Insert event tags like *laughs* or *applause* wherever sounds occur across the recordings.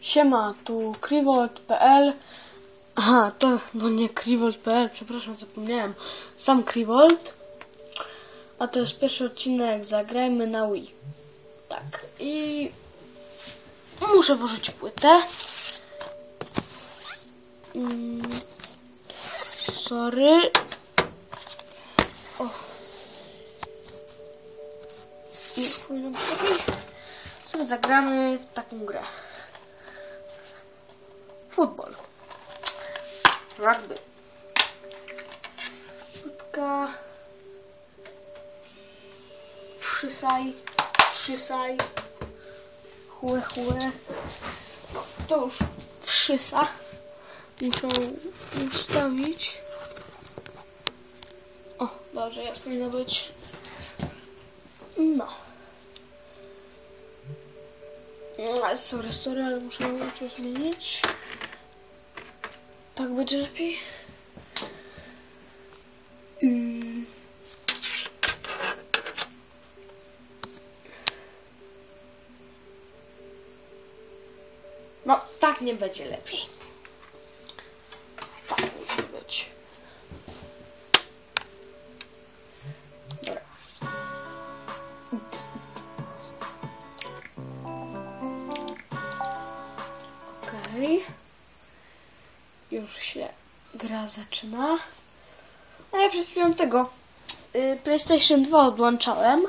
Siema, tu krivolt.pl Aha, to, no nie krivolt.pl, przepraszam, zapomniałem. Sam krivolt. A to jest pierwszy odcinek, zagrajmy na Wii. Tak, i muszę włożyć płytę. Mm, sorry. O. I pójdę. Sobie zagramy w taką grę. Futbol. Rugby. Krótka. Przysaj. Przysaj. Chłe, chłe. To już wszysa. Muszę ustawić. O, dobrze, jak powinno być. No. No, Sorry, sorry, ale muszę coś zmienić. Tak będzie lepiej. Ym. No, tak nie będzie lepiej. Tak musi być. Dobra. Okej. Już się gra zaczyna. No ja przed chwilą tego y, PlayStation 2 odłączałem.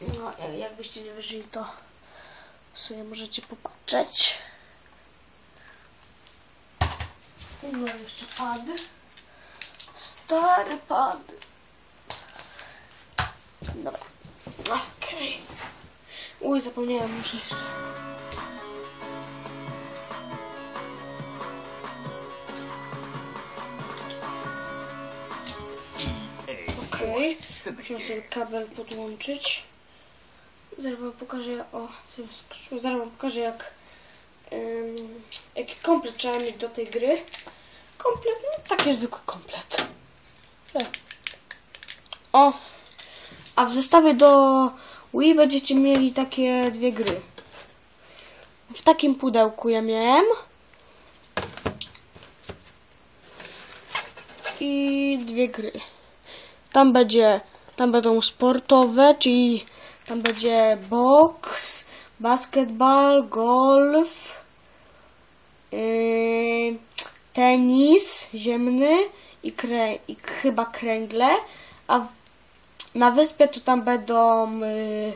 No, jak- jakbyście nie wierzyli, to sobie możecie popatrzeć. No jeszcze pad. Stary pad. Dobra. Okej. Uj, zapomniałem, muszę jeszcze. Okej. Musimy sobie kabel podłączyć. Zaraz wam pokażę o. Zaraz wam pokażę jak. ym, jaki komplet trzeba mieć do tej gry. Komplet, no taki zwykły komplet. E. O! A w zestawie do Wii będziecie mieli takie dwie gry. W takim pudełku ja miałem. I dwie gry. Tam będzie, tam będą sportowe, czyli tam będzie boks, basketball, golf, yy, tenis ziemny i, krę, i chyba kręgle, a na wyspie to tam będą yy,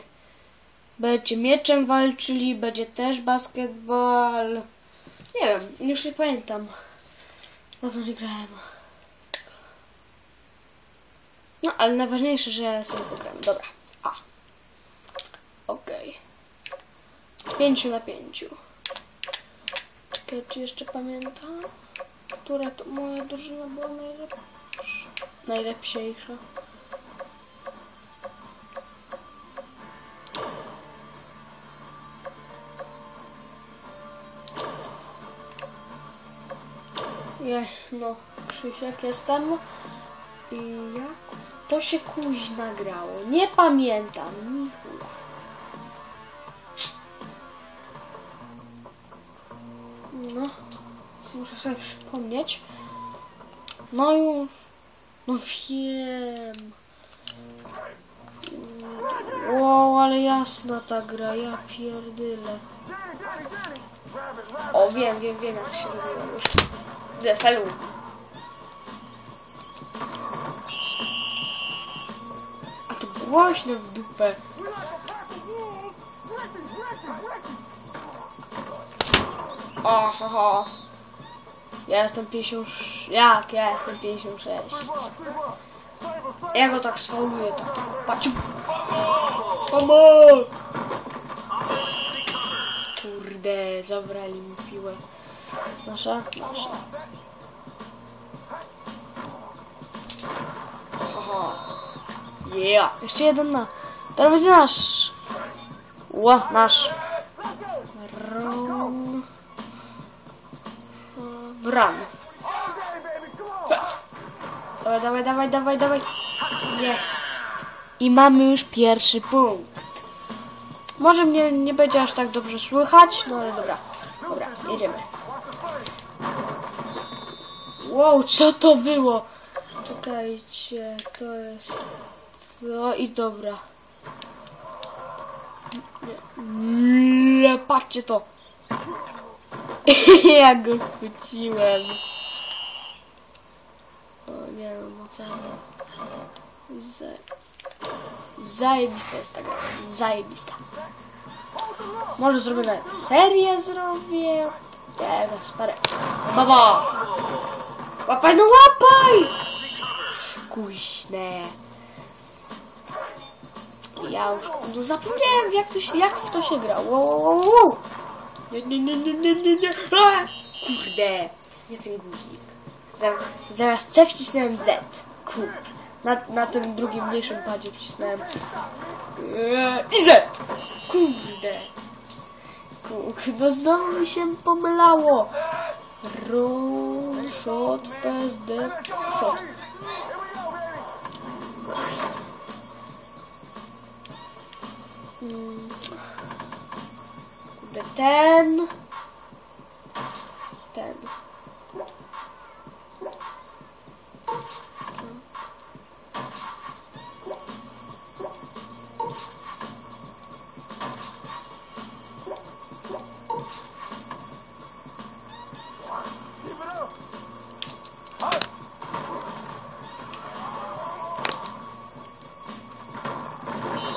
będzie mieczem walczyli, będzie też basketball. Nie wiem, już nie pamiętam. Dawno nie grałem. No, ale najważniejsze, że sobie pogram. Dobra. A. Okej. Pięciu na pięciu. Czekaj, czy jeszcze pamiętam? Która to moja drużyna była najlepsza? Najlepsiejsza. Je, no, Krzysiek jestem. I jak to się kuźna grało? Nie pamiętam, ni chuja. No, muszę sobie przypomnieć. No już, no wiem. Wow, ale jasna ta gra, ja pierdyle. O, wiem, wiem, wiem jak się robiło już. Defelu. Głośno w dupę. Oho. Ja jestem 56. Jak? Ja jestem 56. Ja go tak sfauluję, tak, tak. Patrz. Pomoc! Kurde, zabrali mi piłę. Nasza? Nasza. Yeah. Jeszcze jeden na. Teraz będzie nasz. Ła, nasz. Run. Run. Dawaj, dawaj, dawaj, dawaj, dawaj. Jest. I mamy już pierwszy punkt. Może mnie nie będzie aż tak dobrze słychać, no ale dobra. Dobra, jedziemy. Wow, co to było? Czekajcie, to jest... No i dobra. Nie, patrzcie to. *laughs* ja go chwyciłem. O nie wiem, no. Zajebista jest ta gra. Zajebista. Może zrobię nawet serię zrobię. Nie wiem, parę. Baba! Łapaj, no łapaj! Skuźne. Ja już no zapomniałem jak, to się, jak w to się gra. Wow, wow, wow. Nie, nie, nie, nie, nie, nie, nie. Kurde. Nie ten guzik. Zaraz C wcisnąłem Z. Na, na tym drugim mniejszym padzie wcisnąłem eee, i Z. Kurde. No znowu mi się pomylało. Ro, shot, PSD, shot. the 10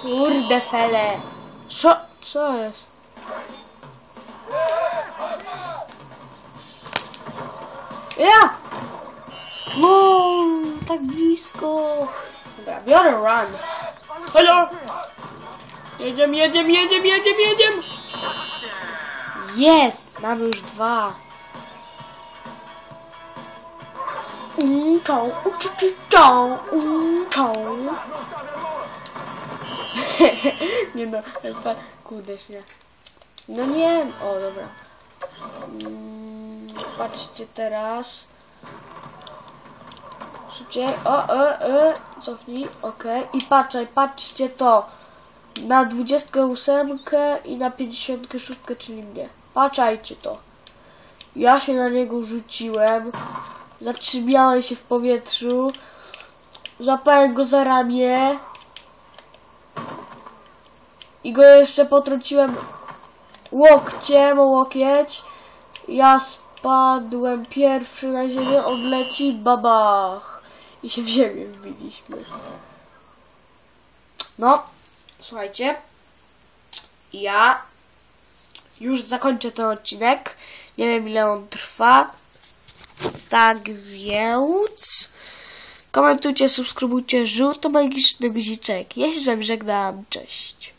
Kurde fele. Co? Co jest? Ja! No, tak blisko. Dobra, biorę run. Halo! Jedziemy, jedziemy, jedziemy, jedziemy, jedziemy. Jest! Mamy już dwa. Mm, czą, uczy, czą, mm, czą. *laughs* nie no, chyba, kurde nie. No nie, o dobra. Mm, patrzcie teraz. Szybciej, o, e, e, cofnij, okej. I patrzaj, patrzcie to. Na 28 i na 56, czyli mnie. Patrzajcie to. Ja się na niego rzuciłem. Zatrzymałem się w powietrzu. Złapałem go za ramię. I go jeszcze potrąciłem łokciem o łokieć. Ja spadłem pierwszy na ziemię, on leci, babach. I się w ziemię wbiliśmy. No, słuchajcie. Ja już zakończę ten odcinek. Nie wiem ile on trwa. Tak więc komentujcie, subskrybujcie, żółto magiczny guziczek. Ja się z wami żegnam. Cześć.